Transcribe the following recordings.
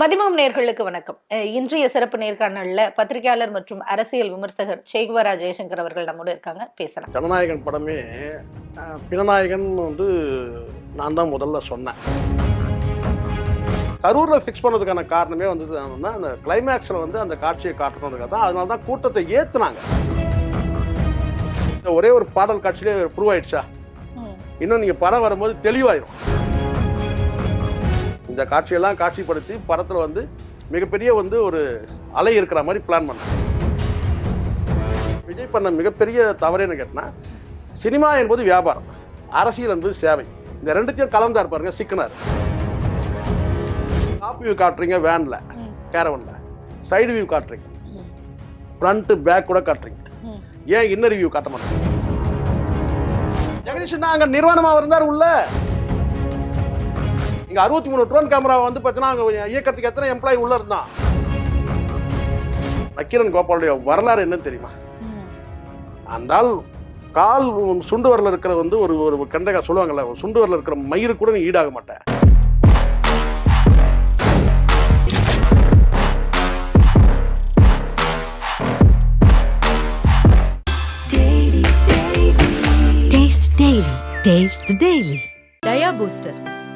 மதிமம் நேர்களுக்கு வணக்கம். இன்றைய சிறப்பு நேர்காணல்ல பத்திரிகையாளர் மற்றும் அரசியல் விமர்சகர் சேகுவரா ஜெயசங்கர் அவர்கள் நம்மோடு இருக்காங்க. பேசலாம். ஜனநாயகன் படமே பிணநாயகன் வந்து நான் தான் முதல்ல சொன்னேன். கரூரில் ஃபிக்ஸ் பண்ணதுக்கான காரணமே வந்து என்னன்னா, அந்த கிளைமேக்ஸில் வந்து அந்த காட்சியை காட்டணுன்றதுக்காக தான் அதனால தான் கூட்டத்தை ஏற்றுனாங்க ஒரே ஒரு பாடல் காட்சியிலே ப்ரூவ் ஆயிடுச்சா இன்னும் நீங்கள் படம் வரும்போது தெளிவாயிரும். இந்த காட்சியெல்லாம் காட்சிப்படுத்தி படத்தில் வந்து மிகப்பெரிய வந்து ஒரு அலை இருக்கிற மாதிரி பிளான் பண்ணேன் விஜய் பண்ண மிகப்பெரிய தவறு என்ன கேட்டினா சினிமா என்பது வியாபாரம் அரசியல் என்பது சேவை. இந்த ரெண்டுத்தையும் கலந்தார் பாருங்க சிக்கனார். டாப் வியூ காட்டுறீங்க வேனில் கேரவனில் சைடு வியூ காட்டுறீங்க. ஃப்ரண்ட்டு பேக் கூட காட்டுறீங்க. ஏன் இன்னர் வியூ காட்ட மாட்டேங்க? ஜெகதீஷ் அங்கே நிர்வாணமாக இருந்தார் உள்ள. இங்க அறுபத்தி மூணு ட்ரோன் கேமரா வந்து பார்த்தீங்கன்னா அங்கே இயக்கத்துக்கு எத்தனை எம்ப்ளாயி உள்ள இருந்தான் நக்கீரன் கோபாலுடைய வரலாறு என்னன்னு தெரியுமா அந்த ஆள் கால் சுண்டு வரல இருக்கிற வந்து ஒரு ஒரு கண்டகா சொல்லுவாங்கல்ல ஒரு சுண்டு வரல இருக்கிற மயிறு கூட நீ ஈடாக மாட்டேன் Taste Daily. Taste the Daily. Dia booster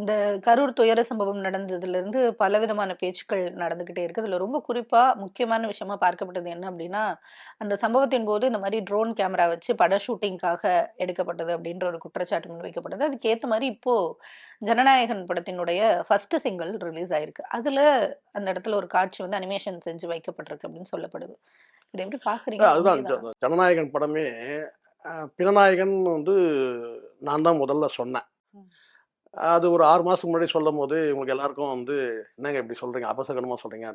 இந்த கரூர் துயர சம்பவம் நடந்ததுல இருந்து பலவிதமான பேச்சுக்கள் நடந்துகிட்டே இருக்கு. அதுல ரொம்ப குறிப்பா முக்கியமான விஷயமா பார்க்கப்பட்டது என்ன அப்படின்னா அந்த சம்பவத்தின் போது இந்த மாதிரி ட்ரோன் கேமரா வச்சு பட ஷூட்டிங்காக எடுக்கப்பட்டது அப்படின்ற ஒரு குற்றச்சாட்டு முன்வைக்கப்பட்டது அதுக்கு ஏத்த மாதிரி இப்போ ஜனநாயகன் படத்தினுடைய ஃபர்ஸ்ட் சிங்கிள் ரிலீஸ் ஆயிருக்கு. அதுல அந்த இடத்துல ஒரு காட்சி வந்து அனிமேஷன் செஞ்சு வைக்கப்பட்டிருக்கு அப்படின்னு சொல்லப்படுது. இதை எப்படி பாக்குறீங்க அதுதான். ஜனநாயகன் படமே பிணநாயகன் வந்து நான் தான் முதல்ல சொன்னேன். அது ஒரு ஆறு மாதத்துக்கு முன்னாடி சொல்லும் போது இவங்களுக்கு எல்லாருக்கும் வந்து என்னங்க இப்படி சொல்கிறீங்க அபசகனமாக சொல்கிறீங்க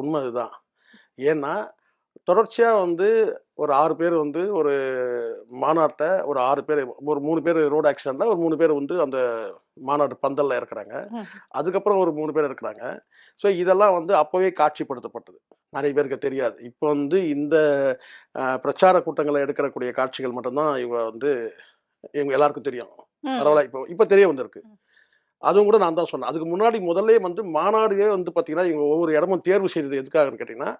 உண்மை இதுதான் ஏன்னா தொடர்ச்சியாக வந்து ஒரு ஆறு பேர் வந்து ஒரு மாநாட்டை ஒரு ஆறு பேர் ஒரு மூணு பேர் ரோடு ஆக்சிடெண்ட்டில் ஒரு மூணு பேர் வந்து அந்த மாநாட்டு பந்தலில் இருக்கிறாங்க. அதுக்கப்புறம் ஒரு மூணு பேர் இருக்கிறாங்க. ஸோ இதெல்லாம் வந்து அப்போவே காட்சிப்படுத்தப்பட்டது. நிறைய பேருக்கு தெரியாது. இப்போ வந்து இந்த பிரச்சார கூட்டங்களை எடுக்கக்கூடிய காட்சிகள் மட்டும்தான் இவங்க வந்து இவங்க எல்லாருக்கும் தெரியும். பரவாயில்ல இப்போ இப்போ தெரிய வந்திருக்கு. அதுவும் கூட நான் தான் சொன்னேன். அதுக்கு முன்னாடி முதல்ல வந்து மாநாடுவே வந்து பார்த்தீங்கன்னா இவங்க ஒவ்வொரு இடமும் தேர்வு செய்தது எதுக்காகன்னு கேட்டிங்கன்னா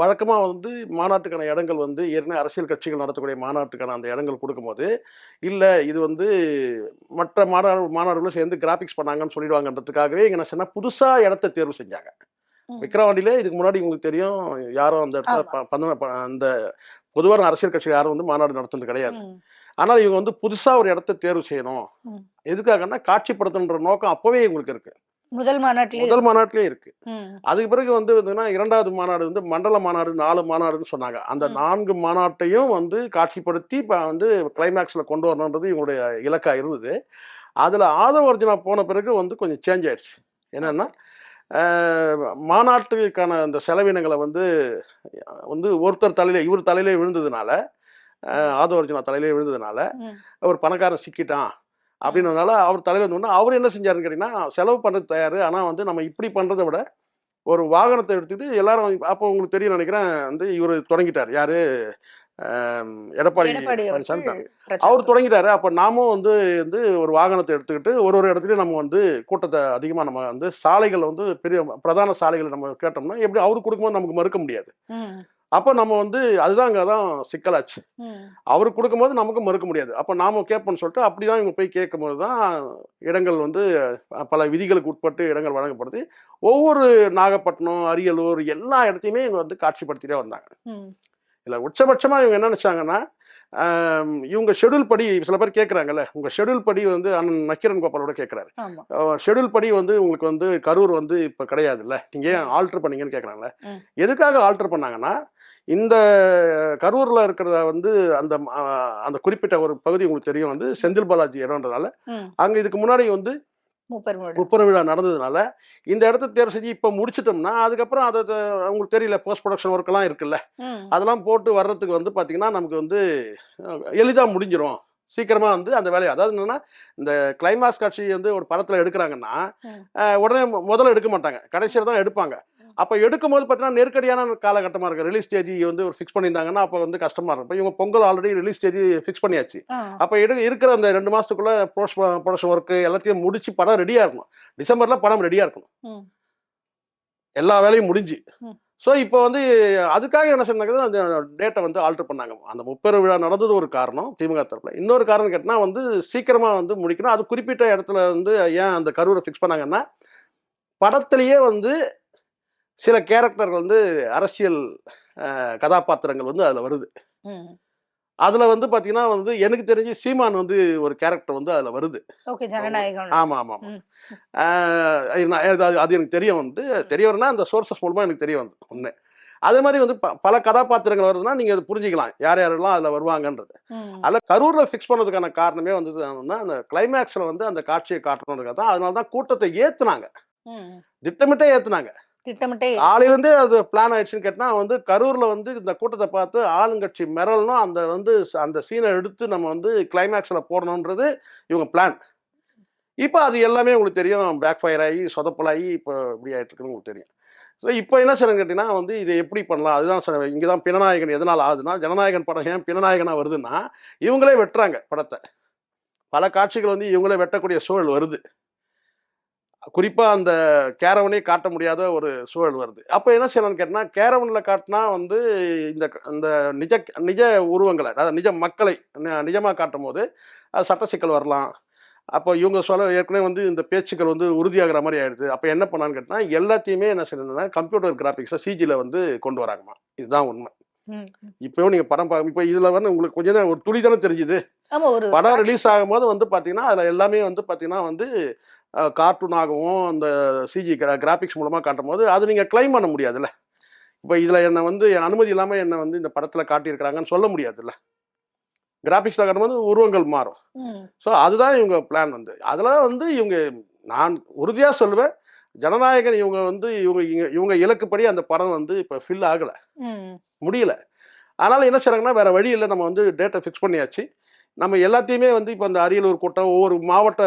வழக்கமாக வந்து மாநாட்டுக்கான இடங்கள் வந்து ஏற்கனவே அரசியல் கட்சிகள் நடத்தக்கூடிய மாநாட்டுக்கான அந்த இடங்கள் கொடுக்கும்போது இல்லை இது வந்து மற்ற மாநாடு மாநாடுகளும் சேர்ந்து கிராஃபிக்ஸ் பண்ணாங்கன்னு சொல்லிடுவாங்கன்றதுக்காகவே இங்கே என்ன சொன்னால் புதுசாக இடத்த தேர்வு செஞ்சாங்க. விக்ரவாண்டியிலே இதுக்கு முன்னாடி உங்களுக்கு தெரியும் யாரும் அந்த இடத்துல அந்த பொதுவான அரசியல் கட்சி யாரும் வந்து மாநாடு நடத்துனது கிடையாது. ஆனால் இவங்க வந்து புதுசாக ஒரு இடத்த தேர்வு செய்யணும். எதுக்காகன்னா காட்சிப்படுத்தணுன்ற நோக்கம் அப்போவே இவங்களுக்கு இருக்கு. முதல் மாநாட்டிலே முதல் மாநாட்டிலே இருக்கு. அதுக்கு பிறகு வந்து இரண்டாவது மாநாடு வந்து மண்டல மாநாடு நாலு மாநாடுன்னு சொன்னாங்க. அந்த. நான்கு மாநாட்டையும் வந்து காட்சிப்படுத்தி இப்போ வந்து கிளைமேக்ஸில் கொண்டு வரணுன்றது இவங்களுடைய இலக்கா இருந்தது. அதில் ஆதவ அர்ஜுனா போன பிறகு வந்து கொஞ்சம் சேஞ்ச் ஆயிடுச்சு. என்னன்னா மாநாட்டுக்கான அந்த செலவினங்களை வந்து வந்து ஒருத்தர் தலையில இவர் தலையிலே விழுந்ததுனால ஆதவ அர்ஜுனா தலையிலே விழுந்ததுனால. ஒரு பணக்காரன் சிக்கிட்டான் அப்படின்றதுனால அவர் தலையில் இருந்தோன்னா அவர் என்ன செஞ்சாருன்னு கேட்டிங்கன்னா செலவு பண்ணுறது தயார். ஆனால் வந்து நம்ம இப்படி பண்ணுறதை விட ஒரு வாகனத்தை எடுத்துக்கிட்டு எல்லாரும் அப்போ உங்களுக்கு தெரியும் நினைக்கிறேன் வந்து இவர் தொடங்கிட்டார். யாரு? எடப்பாடி பழனிசாமி அவர் தொடங்கிட்டாரு. அப்போ நாமும் வந்து வந்து ஒரு வாகனத்தை எடுத்துக்கிட்டு ஒரு ஒரு இடத்துலையும் நம்ம வந்து கூட்டத்தை அதிகமாக நம்ம வந்து சாலைகள் வந்து பெரிய பிரதான சாலைகள் நம்ம கேட்டோம்னா எப்படி அவரு கொடுக்கும்போது நமக்கு மறுக்க முடியாது. அப்போ நம்ம வந்து அதுதான் அங்கே தான் சிக்கலாச்சு. அவர் கொடுக்கும்போது நமக்கு மறுக்க முடியாது. அப்போ நாம கேட்போம்னு சொல்லிட்டு அப்படி தான் இவங்க போய் கேட்கும்போது தான் இடங்கள் வந்து பல விதிகளுக்கு உட்பட்டு இடங்கள் வழங்கப்படுது. ஒவ்வொரு நாகப்பட்டினம் அரியலூர் எல்லா இடத்தையுமே இவங்க வந்து காட்சிப்படுத்திட்டே வந்தாங்க. இல்லை உச்சபட்சமாக இவங்க என்ன நினச்சாங்கன்னா இவங்க ஷெடியூல் படி சில பேர் கேட்குறாங்கல்ல உங்கள் ஷெடியூல் படி வந்து அண்ணன் நக்கீரன் கோபாலோட கேட்குறாரு. ஷெடியூல் படி வந்து உங்களுக்கு வந்து கரூர் வந்து இப்போ கிடையாதுல்ல. நீங்கள் ஏன் ஆல்ட்ரு பண்ணீங்கன்னு கேட்குறாங்களே. எதுக்காக ஆல்ட்ரு பண்ணாங்கன்னா இந்த கரூரில் இருக்கிறத வந்து அந்த அந்த குறிப்பிட்ட ஒரு பகுதி உங்களுக்கு தெரியும். வந்து செந்தில் பாலாஜி இடம்ன்றதால ம். அங்கே இதுக்கு முன்னாடி வந்து மூப்பர் மூடு முப்பது விழா நடந்ததுனால இந்த இடத்த தேர்வு செஞ்சு இப்போ முடிச்சிட்டோம்னா அதுக்கப்புறம் அதை உங்களுக்கு தெரியல போஸ்ட் ப்ரொடக்ஷன் ஒர்க்கெல்லாம் இருக்குல்ல. அதெல்லாம் போட்டு வர்றதுக்கு வந்து பார்த்தீங்கன்னா நமக்கு வந்து எளிதாக முடிஞ்சிரும். சீக்கிரமா வந்து அந்த வேலையை. அதாவது என்னன்னா இந்த கிளைமாக்ஸ் காட்சி வந்து ஒரு படத்துல எடுக்கிறாங்கன்னா உடனே முதல்ல எடுக்க மாட்டாங்க. கடைசியில் தான் எடுப்பாங்க. அப்போ எடுக்கும்போது பார்த்தீங்கன்னா நெருக்கடியான காலகட்டமாக இருக்குது ரிலீஸ் தேதி வந்து ஒரு ஃபிக்ஸ் பண்ணியிருந்தாங்கன்னா அப்போ வந்து கஷ்டமாக இருக்கும். இவங்க பொங்கல் ஆல்ரெடி ரிலீஸ் தேதி ஃபிக்ஸ் பண்ணியாச்சு. அப்போ எடு இருக்கிற அந்த ரெண்டு மாதத்துக்குள்ளே ப்ரோஸ் ப்ரொடக்ஷன் ஒர்க்கு எல்லாத்தையும் முடிச்சு படம் ரெடியாக இருக்கணும். டிசம்பரில் படம் ரெடியாக இருக்கணும். எல்லா வேலையும் முடிஞ்சு. ஸோ இப்போ வந்து அதுக்காக என்ன செஞ்சாங்க அந்த டேட்டை வந்து ஆல்டர் பண்ணாங்க. அந்த முப்பெரும் விழா நடந்தது ஒரு காரணம் திமுக தரப்பில். இன்னொரு காரணம் கேட்டால் வந்து சீக்கிரமாக வந்து முடிக்கணும். அது குறிப்பிட்ட இடத்துல வந்து ஏன் அந்த கரூரை ஃபிக்ஸ் பண்ணாங்கன்னா படத்திலேயே வந்து சில கேரக்டர்கள் வந்து அரசியல் கதாபாத்திரங்கள் வந்து அதில் வருது. அதில் வந்து பார்த்தீங்கன்னா வந்து எனக்கு தெரிஞ்சு சீமான் வந்து ஒரு கேரக்டர் வந்து அதில் வருது. ஆமாம் ஆமாம் ம். அது எனக்கு தெரிய வந்து தெரிய அந்த சோர்சஸ் மூலமாக எனக்கு தெரிய வந்து ஒன்று அதே மாதிரி வந்து பல கதாபாத்திரங்கள் வருதுன்னா நீங்கள் அது புரிஞ்சுக்கலாம். யார் யாரெல்லாம் அதில் வருவாங்கன்றது. அதில் கரூரில் ஃபிக்ஸ் பண்ணதுக்கான காரணமே வந்து அந்த கிளைமேக்ஸில் வந்து அந்த காட்சியை காட்டணுன்றதுக்காக தான் அதனால தான் கூட்டத்தை ஏற்றுனாங்க. திட்டமிட்டே ஏற்றுனாங்க திட்டமிட்டே ஆளிலிருந்தே அது பிளான் ஆயிடுச்சுன்னு கேட்டால் வந்து கரூரில் வந்து இந்த கூட்டத்தை பார்த்து ஆளுங்கட்சி மிரளணும். அந்த வந்து ச- அந்த சீனை எடுத்து நம்ம வந்து கிளைமேக்ஸில் போடணுன்றது இவங்க பிளான் இப்போ அது எல்லாமே உங்களுக்கு தெரியும். பேக் ஃபயர் ஆகி சொதப்பலாகி இப்போ இப்படி ஆகிட்டு இருக்குன்னு உங்களுக்கு தெரியும். ஸோ இப்போ என்ன செய்யணும் கேட்டிங்கன்னா வந்து இதை எப்படி பண்ணலாம்? அதுதான் சார் இங்கே தான் பினநாயகன் எதனால் ஆகுதுன்னா ஜனநாயகன் படம் ஏன் பினநாயகனாக வருதுன்னா இவங்களே வெட்டுறாங்க படத்தை. பல காட்சிகள் வந்து இவங்களே வெட்டக்கூடிய சூழல் வருது. குறிப்பாக அந்த கேரவனே காட்ட முடியாத ஒரு சூழல் வருது. அப்போ என்ன செய்யணும்னு கேட்டால் கேரவனில் காட்டினா வந்து இந்த இந்த நிஜ நிஜ உருவங்களை அதாவது நிஜ மக்களை நிஜமாக காட்டும் போது அது சட்ட சிக்கல் வரலாம். அப்போ இவங்க சொல்ல ஏற்கனவே வந்து இந்த பேச்சுக்கள் வந்து உறுதியாகிற மாதிரி ஆயிடுது. அப்போ என்ன பண்ணான்னு கேட்டால் எல்லாத்தையுமே என்ன செய்யணும்னா கம்ப்யூட்டர் கிராஃபிக்ஸை சிஜியில் வந்து கொண்டு வராங்கம்மா. இதுதான் உண்மை. ம். இப்போவும் நீங்கள் படம் பார்க்க இப்போ இதில் வந்து உங்களுக்கு கொஞ்சம் தான் ஒரு துளி தானே தெரிஞ்சுது. படம் ரிலீஸ் ஆகும்போது வந்து பார்த்தீங்கன்னா அதில் எல்லாமே வந்து பார்த்தீங்கன்னா வந்து கார்ட்டூனாகவும் அந்த சிஜி கிராஃபிக்ஸ் மூலமாக காட்டும் போது அது நீங்கள் க்ளைம் பண்ண முடியாதுல்ல. இப்போ இதில் என்னை வந்து என் அனுமதி இல்லாமல் என்னை வந்து இந்த படத்தில் காட்டியிருக்கிறாங்கன்னு சொல்ல முடியாதுல்ல. கிராஃபிக்ஸில் காட்டும்போது உருவங்கள் மாறும். ஸோ அதுதான் இவங்க பிளான் வந்து. அதில் வந்து இவங்க நான் உறுதியாக சொல்லுவேன் ஜனநாயகன் இவங்க வந்து இவங்க இவங்க இலக்குப்படி அந்த படம் வந்து இப்போ ஃபில் ஆகலை. முடியல. அதனால் என்ன செய்கிறாங்கன்னா வேறு வழி இல்லை. நம்ம வந்து டேட்டை ஃபிக்ஸ் பண்ணியாச்சு. நம்ம எல்லாத்தையுமே வந்து இப்போ அந்த அரியலூர் கூட்டம் ஒவ்வொரு மாவட்ட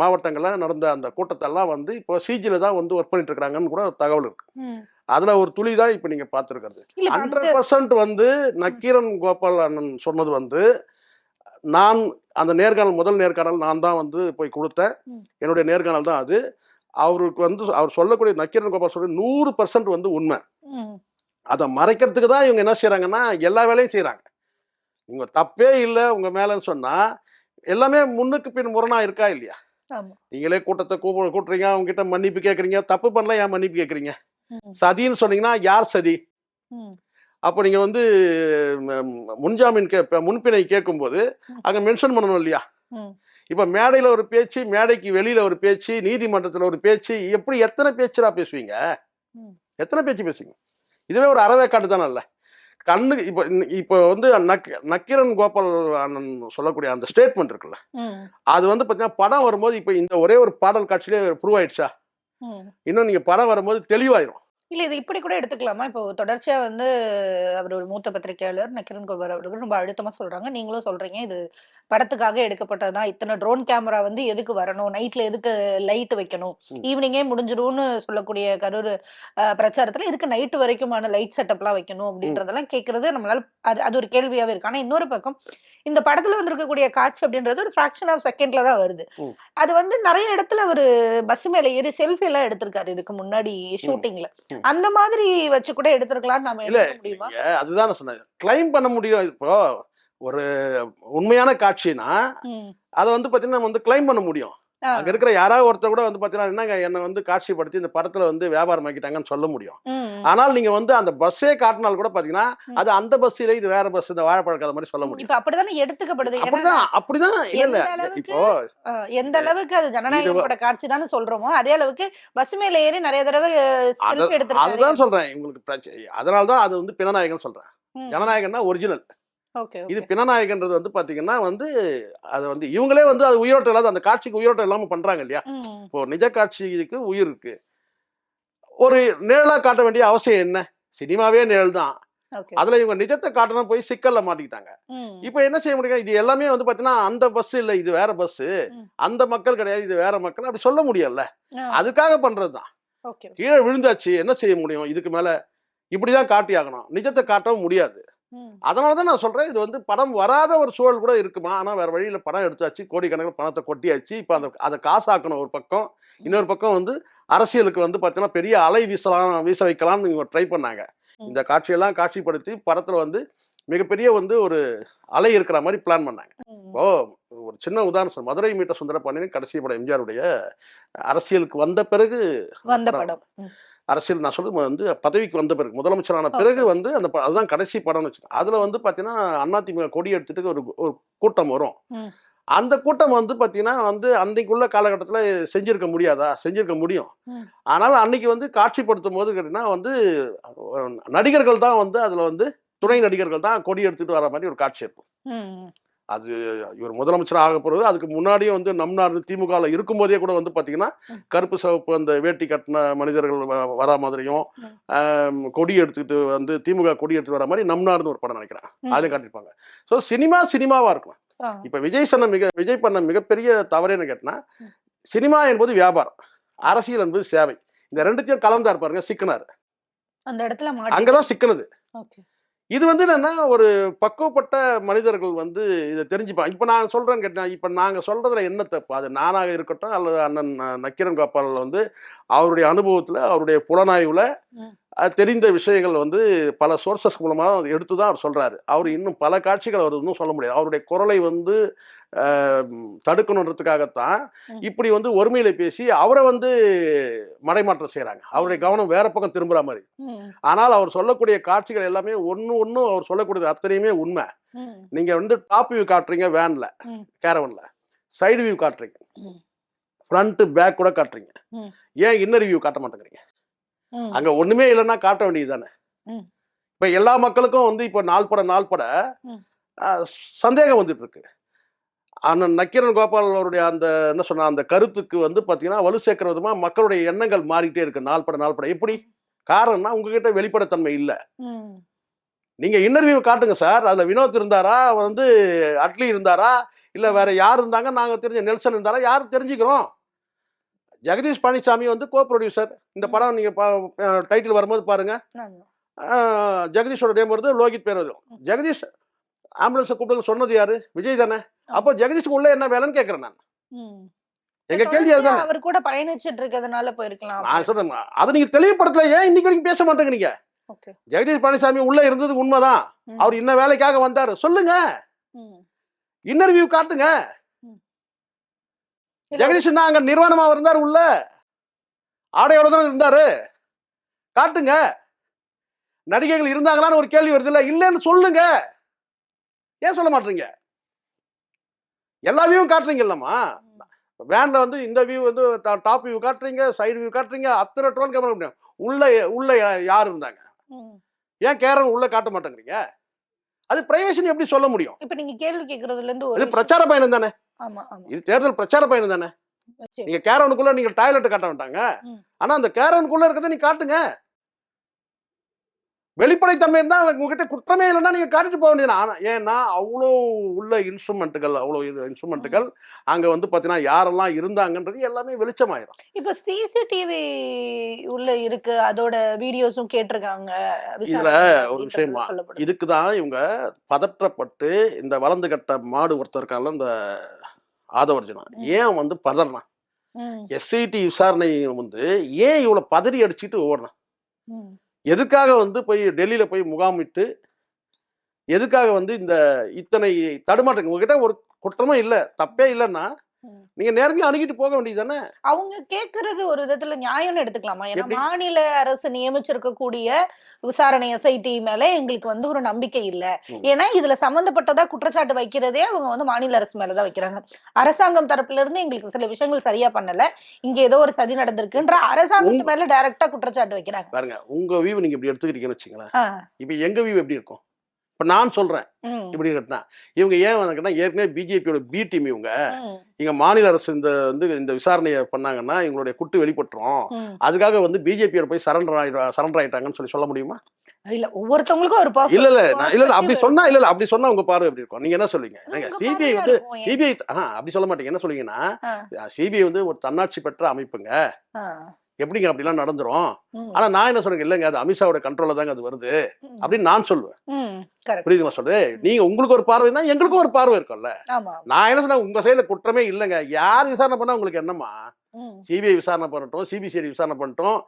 மாவட்டங்களில் நடந்த அந்த கூட்டத்தெல்லாம் வந்து இப்போ சிஜியில் தான் வந்து ஒர்க் பண்ணிட்டு இருக்காங்கன்னு கூட தகவல் இருக்கு. அதில் ஒரு துளி தான் இப்போ நீங்கள் பார்த்துருக்கிறது. ஹண்ட்ரட் பர்சன்ட் வந்து நக்கீரன் கோபால் அண்ணன் சொன்னது வந்து நான் அந்த நேர்காணல் முதல் நேர்காணல் நான் தான் வந்து போய் கொடுத்தேன். என்னுடைய நேர்காணல் தான் அது. அவருக்கு வந்து அவர் சொல்லக்கூடிய நக்கீரன் கோபால் சொல்ற நூறு பர்சன்ட் வந்து உண்மை. அதை மறைக்கிறதுக்கு தான் இவங்க என்ன செய்கிறாங்கன்னா எல்லா வேலையும் செய்கிறாங்க நீங்கள் தப்பே இல்லை உங்கள் மேலேன்னு சொன்னால் எல்லாமே முன்னுக்கு பின் முரணாக இருக்கா இல்லையா நீங்களே கூட்டத்தை கூப்பிட கூட்டுறீங்க அவங்க கிட்ட மன்னிப்பு கேட்குறீங்க தப்பு பண்ணல ஏன் மன்னிப்பு கேட்குறீங்க. சதின்னு சொன்னீங்கன்னா யார் சதி. அப்போ நீங்கள் வந்து முன்ஜாமீன் கே முன்பிணை கேட்கும்போது. அங்கே மென்ஷன் பண்ணணும் இல்லையா. இப்போ மேடையில் ஒரு பேச்சு மேடைக்கு வெளியில் ஒரு பேச்சு நீதிமன்றத்தில் ஒரு பேச்சு எப்படி எத்தனை பேச்சுடா பேசுவீங்க. எத்தனை பேச்சு பேசுவீங்க இதுவே ஒரு அறவேக்காட்டு தானே கண்ணுக்கு இப்போ இப்போ வந்து நக் நக்கீரன் கோபால் அண்ணன் சொல்லக்கூடிய அந்த ஸ்டேட்மெண்ட் இருக்குல்ல. அது வந்து பார்த்தீங்கன்னா படம் வரும்போது இப்போ இந்த ஒரே ஒரு பாடல் காட்சியிலே ப்ரூவ் ஆயிடுச்சா. இன்னும் நீங்கள் படம் வரும்போது தெளிவாயிரும் இல்ல இது இப்படி கூட எடுத்துக்கலாமா? இப்போ தொடர்ச்சியா வந்து அவர் ஒரு மூத்த பத்திரிகையாளர் நக்கிரன் கோபால் அவர்கள் ரொம்ப அழுத்தமா சொல்றாங்க. நீங்களும் சொல்றீங்க இது படத்துக்காக எடுக்கப்பட்டதுதான் இத்தனை ட்ரோன் கேமரா வந்து எதுக்கு வரணும்? நைட்ல எதுக்கு லைட் வைக்கணும். ஈவினிங்கே முடிஞ்சிரும்னு சொல்லக்கூடிய கரூர் பிரச்சாரத்துல எதுக்கு நைட்டு வரைக்குமான லைட் செட்டப்லாம் வைக்கணும் அப்படின்றதெல்லாம் கேட்கறது நம்மளால அது அது ஒரு கேள்வியாவே இருக்கு. ஆனா இன்னொரு பக்கம் இந்த படத்துல வந்திருக்கக்கூடிய காட்சி அப்படின்றது ஒரு ஃபிராக்ஷன் ஆஃப் செகண்ட்ல தான் வருது. அது வந்து நிறைய இடத்துல அவரு பஸ் மேல ஏறி செல்ஃபி எல்லாம் எடுத்திருக்காரு. இதுக்கு முன்னாடி ஷூட்டிங்ல. அந்த மாதிரி வச்சு கூட எடுத்திருக்கலாம்னு நாம இல்ல, முடியுமா அதுதான் நான் சொன்னேன் கிளைம் பண்ண முடியும் இப்போ ஒரு உண்மையான காட்சினா. அதை வந்து பார்த்தீங்கன்னா நம்ம வந்து கிளைம் பண்ண முடியும். அங்க இருக்கிற யாராவது ஒருத்தர் கூட வந்து பார்த்தீங்கன்னா என்னங்க என்னை வந்து காட்சிப்படுத்தி இந்த படத்துல வந்து வியாபாரம் ஆக்கிட்டாங்கன்னு சொல்ல முடியும். ஆனால் நீங்க வந்து அந்த பஸ்ஸே காட்டினால் கூட பாத்தீங்கன்னா. அது அந்த பஸ்ஸில இது வேற பஸ் இந்த வாழைப்பழம் கதை மாதிரி சொல்ல முடியும். இப்ப அப்படிதானே எடுத்துக்கப்படுது. அப்படிதான் அப்படிதான். இல்ல இப்போ எந்த அளவுக்கு அது ஜனநாயகத்தோட காட்சி தானே சொல்றோமோ அதே அளவுக்கு பஸ் மேல ஏறி நிறைய தடவை அதுதான் சொல்றேன். உங்களுக்கு பிரச்சனை அதனால தான் அது வந்து பினநாயகன் சொல்றேன். ஜனநாயகன்னா ஒரிஜினல். ஓகே இது பினநாயகன்றது வந்து பாத்தீங்கன்னா வந்து அது வந்து இவங்களே வந்து அது உயிரோட்டம் இல்லாத அந்த காட்சிக்கு உயிரோட்டம் இல்லாம பண்றாங்க இல்லையா? இப்போ நிஜ காட்சிக்கு உயிர் இருக்கு. ஒரு நிழலா காட்ட வேண்டிய அவசியம் என்ன? சினிமாவே நிழல் தான். அதுல இவங்க நிஜத்தை காட்டணும் போய் சிக்கல்ல மாட்டிக்கிட்டாங்க. இப்போ என்ன செய்ய முடியும்? இது எல்லாமே வந்து பாத்தீங்கன்னா அந்த பஸ் இல்ல இது வேற பஸ். அந்த மக்கள் கிடையாது இது வேற மக்கள். அப்படி சொல்ல முடியல. அதுக்காக பண்றதுதான் கீழே விழுந்தாச்சு என்ன செய்ய முடியும்? இதுக்கு மேல இப்படிதான் காட்டி ஆகணும் நிஜத்தை காட்டவும் முடியாது. அதனால தான் நான் சொல்றேன் இது வந்து படம் வராத ஒரு சூழல் கூட இருக்குமா ஆனா வேற வழியில படம் எடுத்தாச்சு கோடிக்கணக்கில் பணத்தை கொட்டியாச்சு இப்போ அந்த அதை காசாக்கணும் ஒரு பக்கம் இன்னொரு பக்கம் வந்து அரசியலுக்கு வந்து பார்த்தீங்கன்னா பெரிய அலை வீசலாம் வீச வைக்கலாம்னு இவங்க ட்ரை பண்ணாங்க. இந்த காட்சியெல்லாம் காட்சிப்படுத்தி படத்துல வந்து மிகப்பெரிய வந்து ஒரு அலை இருக்கிற மாதிரி பிளான் பண்ணாங்க. ஓ ஒரு சின்ன உதாரணம். மதுரை மீட்ட சுந்தர பாண்டியன் கடைசி படம் எம்ஜிஆருடைய அரசியலுக்கு வந்த பிறகு வந்த படம். அரசியல் நான் சொல்றது வந்து பதவிக்கு வந்த பிறகு முதலமைச்சரான பிறகு வந்து அந்த அதுதான் கடைசி படம்னு வச்சுக்கோங்க அதுல வந்து பாத்தீங்கன்னா அதிமுக கொடி எடுத்துட்டு ஒரு ஒரு கூட்டம் வரும். அந்த கூட்டம் வந்து பாத்தீங்கன்னா வந்து அன்னைக்குள்ள காலகட்டத்துல செஞ்சிருக்க முடியாதா செஞ்சிருக்க முடியும். ஆனால் அன்னைக்கு வந்து காட்சிப்படுத்தும் போது கேட்டீங்கன்னா வந்து நடிகர்கள் தான் வந்து அதுல வந்து துணை நடிகர்கள் தான் கொடி எடுத்துட்டு வர மாதிரி ஒரு காட்சி இருக்கும். அது இவர் முதலமைச்சர் ஆக போறது அதுக்கு முன்னாடியே வந்து நம் நாடு திமுகல இருக்கும்போதே கூட வந்து பாத்தீங்கன்னா ம். கருப்பு சிவப்பு அந்த வேட்டி கட்டின மனிதர்கள் வரா மாதிரியும் கொடி எடுத்துக்கிட்டு வந்து திமுக கொடி எடுத்துட்டு வர மாதிரி நம் நாடுன்னு ஒரு படம் நினைக்கிறேன் ம். அதை காட்டியிருப்பாங்க. ஸோ சினிமா சினிமாவா இருக்கும். இப்ப விஜய் சொன்ன மிக விஜய் பண்ண மிகப்பெரிய தவறுன்னு கேட்டினா. சினிமா என்பது வியாபாரம் அரசியல் என்பது சேவை. இந்த ரெண்டுத்தையும் கலந்தார் பாருங்க சிக்கனார். அந்த இடத்துல அங்கதான் சிக்கனது. இது வந்து என்னன்னா ஒரு பக்குவப்பட்ட மனிதர்கள் வந்து இதை தெரிஞ்சுப்பாங்க இப்போ நான் சொல்கிறேன்னு கேட்டேன் இப்போ நாங்கள் சொல்கிறதுல என்ன தப்பு? அது நானாக இருக்கட்டும் அல்லது அண்ணன் நக்கிரன் நக்கீரன் கோபால் வந்து அவருடைய அனுபவத்தில் அவருடைய புலனாய்வில் தெரிந்த விஷயங்கள் வந்து பல சோர்சஸ் மூலமாக எடுத்து தான் அவர் சொல்றாரு அவர் இன்னும் பல காட்சிகள் அவர் இன்னும் சொல்ல முடியாது அவருடைய குரலை வந்து தடுக்கணுன்றதுக்காகத்தான். இப்படி வந்து ஒருமையில பேசி அவரை வந்து மடைமாற்றம் செய்றாங்க அவருடைய கவனம் வேற பக்கம் திரும்புற மாதிரி. ஆனால் அவர் சொல்லக்கூடிய காட்சிகள் எல்லாமே ஒன்று ஒன்றும் அவர் சொல்லக்கூடியது அத்தனையுமே உண்மை ம். நீங்க வந்து டாப் வியூ காட்டுறீங்க வேன்ல. கேரவன்ல சைடு வியூ காட்டுறீங்க ம். ஃப்ரண்ட் பேக் கூட காட்டுறீங்க. ஏன் இன்னர் வியூ காட்ட மாட்டேங்கிறீங்க. அங்க ஒண்ணுமே இல்லைன்னா காட்ட வேண்டியது தானே. இப்ப எல்லா மக்களுக்கும் வந்து இப்ப நாள் பட நாள் பட சந்தேகம் வந்துட்டு இருக்கு அண்ணன் நக்கீரன் கோபால் அவருடைய அந்த என்ன சொன்ன அந்த கருத்துக்கு வந்து பாத்தீங்கன்னா வலு சேர்க்கிற விதமா மக்களுடைய எண்ணங்கள் மாறிட்டே இருக்கு. நாள் பட நாள் பட. எப்படி? காரணம்னா உங்ககிட்ட வெளிப்படைத்தன்மை இல்லை. நீங்க இன்டர்வியூ காட்டுங்க சார். அதுல வினோத் இருந்தாரா? வந்து அட்லி இருந்தாரா? இல்ல வேற யார் இருந்தாங்க? நாங்க தெரிஞ்ச நெல்சன் இருந்தாரா? யார் தெரிஞ்சுக்கிறோம்? ஜெகதீஷ் பழனிசாமி வந்து கோ ப்ரொடியூசர் இந்த படம் நீங்க டைட்டில் வரும்போது பாருங்க. ஆமா. ஆஹ், ஜெகதீஷோட நேம் வருது லோகித் பேர் வரும். ஜெகதீஷ் ஆம்புலன்ஸை கூப்பிட்டு சொன்னது யாரு? விஜய் தானே. அப்போ ஜெகதீஷ்க்கு உள்ள என்ன வேலைன்னு கேட்கறேன் நான். எங்க கேள்வி அதுதான். அவர் கூட பயணிச்சிட்டு இருக்கிறதுனால போயிருக்கலாம் நான் சொல்றேன் அதை நீங்க தெளிவுபடுத்தல ஏன் இன்னைக்கு வரைக்கும் பேச மாட்டேங்கிறீங்க? ஓகே. ஜெகதீஷ் பழனிசாமி உள்ள இருந்தது உண்மைதான். அவர் இன்ன வேலைக்காக வந்தாரு. சொல்லுங்க. ம். இன்னர்வியூ காட்டுங்க. ஜெகதீஷ் அங்க நிர்வாணமா இருந்தாரு உள்ள. ஆடையோட தான் இருந்தாரு. காட்டுங்க. நடிகைகள் இருந்தாங்களான்னு ஒரு கேள்வி வருது இல்ல? இல்லைன்னு சொல்லுங்க. ஏன் சொல்ல மாட்டீங்க? எல்லா வியூவும் காட்டுறீங்க இல்லம்மா? வேன்ல வந்து இந்த வியூ வந்து டாப் வியூ காட்டுறீங்க சைடு வியூ காட்டுறீங்க அத்தனை ட்ரோன் கேமரா உள்ள உள்ள யா- யார் இருந்தாங்க. ஏன் கேரன் உள்ள காட்ட மாட்டேங்கிறீங்க? அது பிரைவேசின்னு எப்படி சொல்ல முடியும்? இப்ப நீங்க கேள்வி கேக்குறதுல இருந்து ஒரு பிரச்சார பயணம் தானே. இது தேர்தல் பிரச்சார பயணம் தானே. நீங்க கேரவனுக்குள்ள நீங்க டாய்லெட் காட்ட மாட்டாங்க. ம். ஆனா அந்த கேரவனுக்குள்ள இருக்கிறத நீ காட்டுங்க. வெளிப்படைத்தன்மை இருந்தா உங்ககிட்ட குற்றமே இல்லைன்னா நீங்க காட்டிட்டு போக வேண்டியது ஆனா ஏன்னா அவ்வளோ உள்ள இன்ஸ்ட்ருமெண்ட்டுகள் அவ்வளோ இன்ஸ்ட்ருமெண்ட்டுகள் அங்க வந்து பாத்தீங்கன்னா யாரெல்லாம் இருந்தாங்கன்றது எல்லாமே வெளிச்சமாயிரும். இப்ப சிசிடிவி உள்ள இருக்கு. அதோட வீடியோஸும் கேட்டிருக்காங்க. இதுல ஒரு விஷயமா. இதுக்கு தான் இவங்க பதற்றப்பட்டு இந்த வளர்ந்து கட்ட மாடு ஒருத்தர் இருக்கான்ல இந்த ஆதவர்ஜனா. ஏன் வந்து பதறான்? எஸ்ஐடி விசாரணை வந்து ஏன் இவ்வளவு பதறி அடிச்சுட்டு ஓடுறான்? ம், எதுக்காக வந்து போய் டெல்லியில போய் முகாமிட்டு எதுக்காக வந்து இந்த இத்தனை தடுமாற்றம் உங்ககிட்ட ஒரு குற்றமும் இல்லை தப்பே இல்லைன்னா. நீங்க நேர்மையா அணுகிட்டு போக வேண்டியது தானே அவங்க கேக்குறது ஒரு விதத்துல நியாயம்னு எடுத்துக்கலாமா? ஏன்னா? மாநில அரசு நியமிச்சிருக்கக்கூடிய விசாரணை எஸ்ஐடி மேல எங்களுக்கு வந்து ஒரு நம்பிக்கை இல்ல. ஏன்னா இதுல சம்பந்தப்பட்டதா குற்றச்சாட்டு வைக்கிறதே அவங்க வந்து மாநில அரசு மேலதான் வைக்கிறாங்க. அரசாங்கம் தரப்புல இருந்து எங்களுக்கு சில விஷயங்கள் சரியா பண்ணல. இங்க ஏதோ ஒரு சதி நடந்திருக்குன்ற அரசாங்கத்து மேல டைரக்டா குற்றச்சாட்டு வைக்கிறாங்க. பாருங்க உங்க வியூ நீங்க இப்படி எடுத்துக்கிட்டீங்கன்னு வச்சுங்களேன். இப்போ எங்க வியூ எப்படி இருக்கும்? இப்போ நான் சொல்றேன். ம், இப்படி கட்டினா இவங்க ஏன் வந்தாங்கன்னா ஏற்கனவே பிஜேபியோட பி டீம் இவங்க. இங்க மாநில அரசு இந்த வந்து இந்த விசாரணையை பண்ணாங்கன்னா இவங்களுடைய குட்டு வெளிப்பட்டுரும். அதுக்காக வந்து பிஜேபியோட போய் சரண்டர் ஆயிடுவா சரண்டர் ஆயிட்டாங்கன்னு சொல்லி சொல்ல முடியுமா? இல்ல ஒவ்வொருத்தவங்களுக்கும் ஒரு இல்ல இல்ல இல்ல இல்ல அப்படி சொன்னா இல்ல இல்ல அப்படி சொன்னா உங்க பார்வை எப்படி இருக்கும்? நீங்க என்ன சொல்லுவீங்க சிபிஐ வந்து. சிபிஐ அப்படி சொல்ல மாட்டீங்க. என்ன சொல்லுவீங்கன்னா. சிபிஐ வந்து ஒரு தன்னாட்சி பெற்ற அமைப்புங்க. எப்படிங்க அப்படிலாம் நடந்துரும்? ஆனா நான் என்ன சொல்றேன் இல்லைங்க அது அமித்ஷாவோட கண்ட்ரோல்ல தாங்க அது வருது அப்படின்னு நான் சொல்லுவேன். புரியுதுங்களா சொல்றது நீங்க உங்களுக்கு ஒரு பார்வை தான் எங்களுக்கும் ஒரு பார்வை இருக்கும்ல. நான் என்ன சொன்னேன் உங்க சைடுல குற்றமே இல்லைங்க. யார் விசாரணை பண்ணா உங்களுக்கு என்னம்மா? ம், சிபிஐ விசாரணை பண்ணட்டும் சிபிசிஐடி விசாரணை பண்ணட்டும்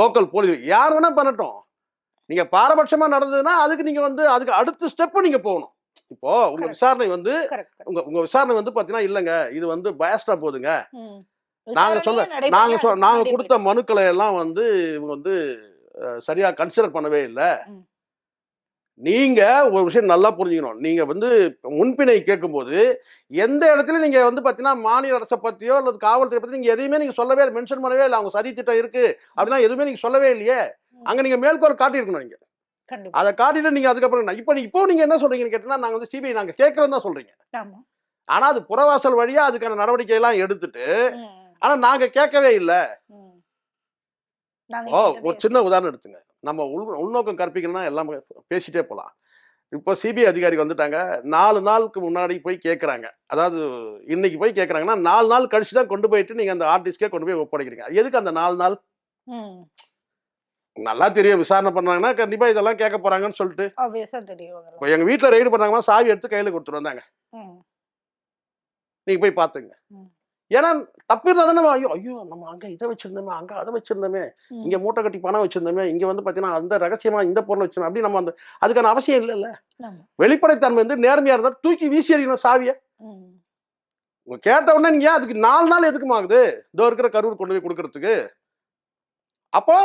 லோக்கல் போலீஸ் யார் வேணா பண்ணட்டும். நீங்க பாரபட்சமா நடந்ததுன்னா அதுக்கு நீங்க வந்து அதுக்கு அடுத்த ஸ்டெப் நீங்க போகணும். இப்போ உங்க. விசாரணை வந்து. உங்க உங்க விசாரணை வந்து பாத்தீங்கன்னா இல்லைங்க இது வந்து பயஸ்டா போகுதுங்க. நாங்க சொல்ல நாங்க சொ- நாங்க கொடுத்த மனுக்களை எல்லாம் வந்து இவங்க வந்து சரியா கன்சிடர் பண்ணவே இல்லை. நீங்க ஒரு விஷயம் நல்லா புரிஞ்சுக்கணும். நீங்க வந்து முன்பினை கேட்கும்போது எந்த இடத்துல நீங்க வந்து பாத்தீங்கன்னா மாநில அரசை பத்தியோ அல்லது காவல்துறை பத்தி நீங்க எதையுமே நீங்க சொல்லவே இல்லை மென்ஷன் பண்ணவே இல்லை. அவங்க சதி திட்டம் இருக்கு அப்படின்னா எதுவுமே நீங்க சொல்லவே இல்லையே. அங்க நீங்க மேற்கோள் காட்டியிருக்கணும் நீங்க. அதை காட்டிட்டு நீங்க அதுக்கப்புறம்? இப்போ இப்போ நீங்க என்ன சொல்றீங்கன்னு கேட்டீங்கன்னா நாங்க வந்து சிபிஐ நாங்க கேட்கறோம் தான் சொல்றீங்க. ஆனா அது புறவாசல் வழியா அதுக்கான நடவடிக்கை எல்லாம் எடுத்துட்டு ஆனா நாங்க கேட்கவே இல்லை. நாங்க ஓ ஒரு சின்ன உதாரணம் எடுத்துங்க. நம்ம உள் உள்நோக்கம் கற்பிக்கணும்னா எல்லாம் பேசிட்டே போகலாம் இப்போ சிபிஐ அதிகாரி வந்துட்டாங்க. நாலு நாளுக்கு முன்னாடி போய் கேட்குறாங்க. அதாவது இன்னைக்கு போய் கேட்குறாங்கன்னா நாலு நாள் கழிச்சு தான் கொண்டு போயிட்டு நீங்கள் அந்த ஆர்டிஸ்ட்கே கொண்டு போய் ஒப்படைக்கிறீங்க. எதுக்கு அந்த நாலு நாள்? நல்லா தெரியும். விசாரணை பண்ணாங்கன்னா கண்டிப்பாக இதெல்லாம் கேட்க போகிறாங்கன்னு சொல்லிட்டு. இப்போ எங்கள் வீட்டில் ரைடு பண்ணாங்கன்னா சாவி எடுத்து கையில் கொடுத்துட்டு வந்தாங்க. ம், நீங்கள் போய் பார்த்துங்க. ம். ஏன்னா தப்பு இருந்தால் தானே ஐயோ ஐயோ நம்ம அங்கே இதை வச்சிருந்தோமே அங்கே அதை வச்சிருந்தோமே. இங்கே மூட்டை கட்டி பணம் வச்சிருந்தோமே இங்கே வந்து பார்த்தீங்கன்னா அந்த ரகசியமா இந்த பொருள் வச்சிருந்தோம் அப்படி நம்ம அந்த அதுக்கான அவசியம் இல்லைல்ல. வெளிப்படைத்தன்மை வந்து நேர்மையா இருந்தா தூக்கி வீசி எறியணும் சாவியை உங்க கேட்ட உடனே நீங்க அதுக்கு நாலு நாள் எதுக்குமா ஆகுது? இதோ இருக்கிற கரூர் கொண்டு போய் கொடுக்கறதுக்கு. அப்போ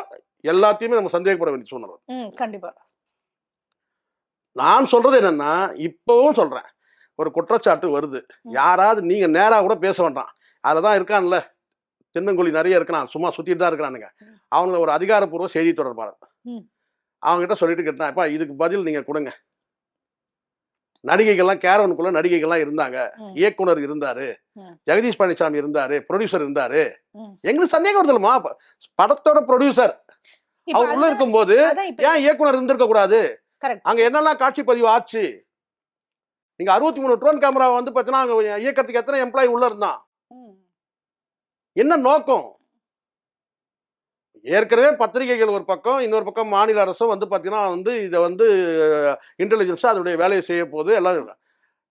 எல்லாத்தையுமே நம்ம சந்தேகப்பட வேண்டிய சூழ்நிலை கண்டிப்பா. நான் சொல்றது என்னன்னா இப்பவும் சொல்றேன். ஒரு குற்றச்சாட்டு வருது. யாராவது நீங்க நேரா கூட பேச வேண்டாம். அதுதான் இருக்கான்ல. தென்னங்குழி நிறைய இருக்கிறான் சும்மா சுத்திட்டு தான் இருக்கிறானுங்க. அவங்கள ஒரு அதிகாரப்பூர்வ செய்தி தொடர்பாளர். ம். அவங்க கிட்ட சொல்லிட்டு கேட்டேன் அப்பா இதுக்கு பதில் நீங்க கொடுங்க. நடிகைகள்லாம் கேரவனுக்குள்ள நடிகைகள்லாம் இருந்தாங்க. இயக்குனர் இருந்தாரு. ஜெகதீஷ் பழனிசாமி இருந்தாரு. ப்ரொடியூசர் இருந்தாரு. எங்களுக்கு சந்தேகம் வருதுல்லமா படத்தோட ப்ரொடியூசர் இப்ப அவர் உள்ள இருக்கும்போது இப்ப ஏன் இயக்குனர் இருந்திருக்க கூடாது. அங்க என்னெல்லாம் காட்சி பதிவு ஆச்சு? நீங்க அறுபத்தி மூணு ட்ரோன் கேமரா வந்து பாத்தீங்கன்னா அங்க இயக்கத்துக்கு எத்தனை எம்ப்ளாயி உள்ள இருந்தான்? என்ன நோக்கம் ஏற்கனவே பத்திரிகைகள் ஒரு பக்கம் இன்னொரு பக்கம் மாநில அரசும் வந்து பாத்தீங்கன்னா வந்து இதை வந்து இன்டெலிஜென்ஸா அதனுடைய வேலையை செய்ய போகுது எல்லாம் இருக்கு.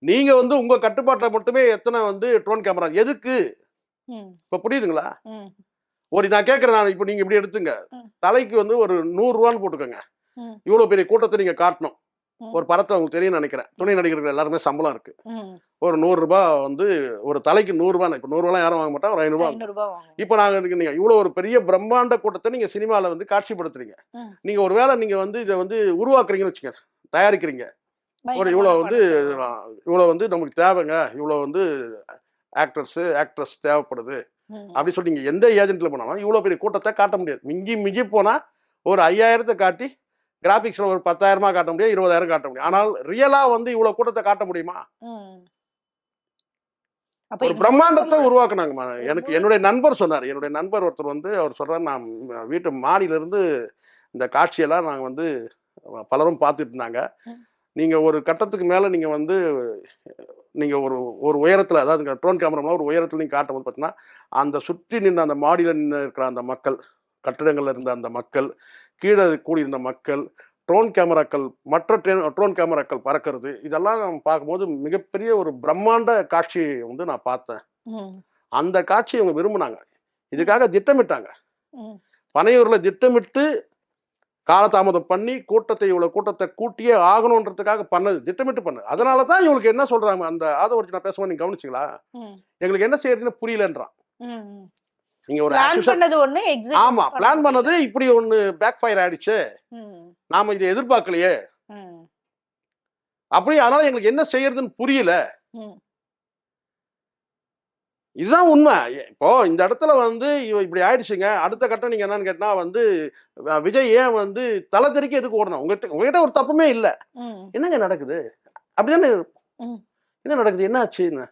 நீங்க வந்து உங்க கட்டுப்பாட்டில் மட்டுமே எத்தனை வந்து ட்ரோன் கேமரா எதுக்கு இப்ப புரியுதுங்களா ஒரு நான் கேட்கறேன் நான் இப்போ நீங்க இப்படி எடுத்துங்க. தலைக்கு வந்து ஒரு நூறு ரூபான்னு போட்டுக்கோங்க ம். இவ்வளவு பெரிய கூட்டத்தை நீங்க காட்டணும். ஒரு படத்தை உங்களுக்கு தெரியும் நினைக்கிறேன். துணை நடிகர்கள் எல்லாருமே சம்பளம் இருக்கு. ஒரு நூறு ரூபாய் வந்து ஒரு தலைக்கு நூறு ரூபாய் இப்போ நூறு ரூபாய் யாரும் வாங்க மாட்டாங்க ஒரு ஐநூறு ரூபாய் ஐநூறு ரூபாய் வாங்குவோம். இப்போ நாங்க இன்னைக்கு நீங்க இவ்வளவு ஒரு பெரிய பிரம்மாண்ட கூட்டத்தை நீங்க சினிமால வந்து காட்சிப்படுத்துறீங்க. ம். நீங்க ஒருவேளை நீங்க வந்து இதை வந்து உருவாக்குறீங்கன்னு வச்சுக்கோங்க தயாரிக்கிறீங்க. ஒரு இவ்வளவு வந்து இவ்வளவு வந்து நமக்கு தேவைங்க இவ்வளவு வந்து ஆக்டர்ஸ் ஆக்ட்ரஸ் தேவைப்படுது அப்படி சொல்லி நீங்க எந்த ஏஜென்ட்ல போனாலும் இவ்வளவு பெரிய கூட்டத்தை காட்ட முடியாது. மிஞ்சி மிஞ்சி போனா ஒரு ஐயாயிரத்தை காட்டி கிராபிக்ஸ்ல ஒரு பத்தாயிரமா காட்ட முடியும் இருபதாயிரம் காட்ட முடியும். ஆனால் ரியலா வந்து இவ்வளவு கூட்டத்தை காட்ட முடியுமா? ஒரு பிரம்மாண்டத்தை ஒரு எனக்கு என்னுடைய நண்பர் சொன்னார். என்னுடைய நண்பர் ஒருத்தர் வந்து அவர் சொல்றாரு நான் வீட்டு மாடியில இருந்து இந்த காட்சியெல்லாம் நாங்க வந்து பலரும் பார்த்துட்டு இருந்தாங்க. நீங்க ஒரு கட்டத்துக்கு மேல நீங்க வந்து நீங்க ஒரு ஒரு உயரத்துல அதாவது ட்ரோன் கேமரா ஒரு உயரத்துல நீங்க காட்டும் போது பார்த்தீங்கன்னா அந்த சுற்றி நின்ற அந்த மாடியில நின்று இருக்கிற அந்த மக்கள் கட்டிடங்கள்ல இருந்த அந்த மக்கள் கீழே கூடியிருந்த மக்கள் ட்ரோன் கேமராக்கள் மற்ற ட்ரோன் கேமராக்கள் பறக்கிறது இதெல்லாம் பார்க்கும்போது மிகப்பெரிய ஒரு பிரம்மாண்ட காட்சி வந்து நான் பார்த்தேன். அந்த காட்சியை இவங்க விரும்பினாங்க. இதுக்காக திட்டமிட்டாங்க. பனையூர்ல திட்டமிட்டு காலதாமதம் பண்ணி கூட்டத்தை இவ்வளவு கூட்டத்தை கூட்டியே ஆகணுன்றதுக்காக பண்ணது திட்டமிட்டு பண்ணது. அதனால தான் இவங்களுக்கு என்ன சொல்றாங்க அந்த ஆதவர்ச்சி நான் பேசும்போது நீங்க கவனிச்சிங்களா? எங்களுக்கு என்ன செய்யறதுன்னு புரியலன்றான். நீங்க ஒரு acquisition- பண்ணது ஒண்ணு ஆமா பிளான். பண்ணது இப்படி ஒண்ணு பேக் ஃபயர் ஆயிடுச்சு நாம இதை எதிர்பார்க்கலையே. அப்படி அதனால எங்களுக்கு என்ன செய்யறதுன்னு புரியல. இதுதான் உண்மை. இப்போ இந்த இடத்துல வந்து இவ இப்படி ஆயிடுச்சுங்க. அடுத்த கட்டம் நீங்க என்னன்னு கேட்டா வந்து விஜய் ஏன் வந்து தலை தெறிக்க எதுக்கு ஓடணும்? உங்ககிட்ட உங்ககிட்ட ஒரு தப்புமே இல்லை. என்னங்க நடக்குது? அப்படிதானே. என்ன நடக்குது? என்ன ஆச்சுன்னு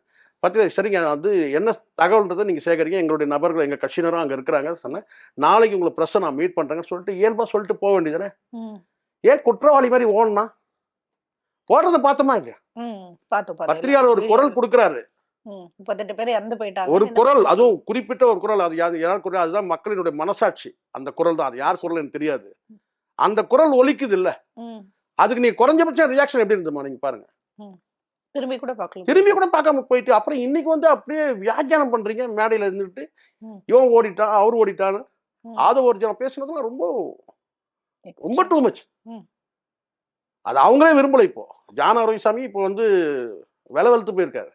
பத்திரிகை சரிங்க. வந்து என்ன தகவல்ன்றதை நீங்க சேகரிங்க. எங்களுடைய நபர்கள் எங்க கட்சியினரும் அங்க இருக்கிறாங்க. சொன்னேன் நாளைக்கு உங்களை ப்ரெஸ்ஸை நான் மீட் பண்றேன்னு சொல்லிட்டு இயல்பா சொல்லிட்டு போக வேண்டியதானே ஏன் குற்றவாளி மாதிரி ஓடனா? ஓடுறத பார்த்தோமா இல்லையா. பத்திரிகையாளர் ஒரு குரல் கொடுக்குறாரு. ம். 38 பேர் இறந்து போயிட்டாங்க. ஒரு குரல் அதுவும் குறிப்பிட்ட ஒரு குரல். அது யார் யார் குரல்? அதுதான் மக்களினுடைய மனசாட்சி. அந்த குரல் தான். அது யார் சொல்ல எனக்கு தெரியாது. அந்த குரல் ஒலிக்குது இல்ல. அதுக்கு நீ குறைஞ்சபட்சம் ரியாக்ஷன் எப்படி இருந்ததுமா நீங்க பாருங்க. திரும்பி கூட பார்க்கல. திரும்பி கூட பார்க்காம போயிட்டு அப்புறம் இன்னைக்கு வந்து அப்படியே வியாக்கியானம் பண்றீங்க மேடையில இருந்துட்டு. இவன் ஓடிட்டான் அவர் ஓடிட்டான்னு. ம். ஆதவ ஒரிஜினல் பேசுனதுலாம் ரொம்ப ரொம்ப டூ மச். அது அவங்களே விரும்பல இப்போ. ஜான ஆரோக்கியசாமி இப்போ வந்து விலை வெளுத்து போயிருக்காரு.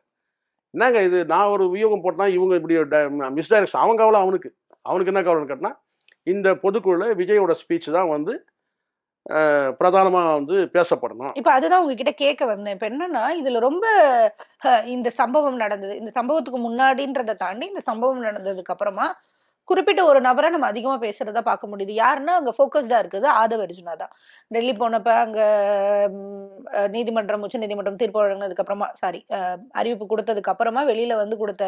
என்னங்க இது? நான் ஒரு வியூகம் போட்டா இவங்க இப்படி மிஸ்டைரக்ஷன் அவன் கவலை அவனுக்கு. அவனுக்கு என்ன கவலைன்னு கேட்டினா இந்த பொதுக்குழுல விஜயோட ஸ்பீச் தான் வந்து அஹ், பிரதானமா வந்து பேசப்படணும் இப்ப அதுதான் உங்ககிட்ட கேட்க வந்தேன். இப்போ என்னன்னா, இதுல ரொம்ப இந்த சம்பவம் நடந்தது. இந்த சம்பவத்துக்கு முன்னாடின்றதை தாண்டி, இந்த சம்பவம் நடந்ததுக்கு அப்புறமா, குறிப்பிட்ட ஒரு நபரை நம்ம அதிகமாக பேசுறத பார்க்க முடியுது. யாருன்னா, அங்கே ஃபோக்கஸ்டாக இருக்குது ஆதவ அர்ஜுனா தான். டெல்லி போனப்ப அங்கே நீதிமன்றம் உச்ச நீதிமன்றம், உச்சநீதிமன்றம் தீர்ப்பு வழங்கினதுக்கப்புறமா சாரி அறிவிப்பு கொடுத்ததுக்கு அப்புறமா வெளியில் வந்து கொடுத்த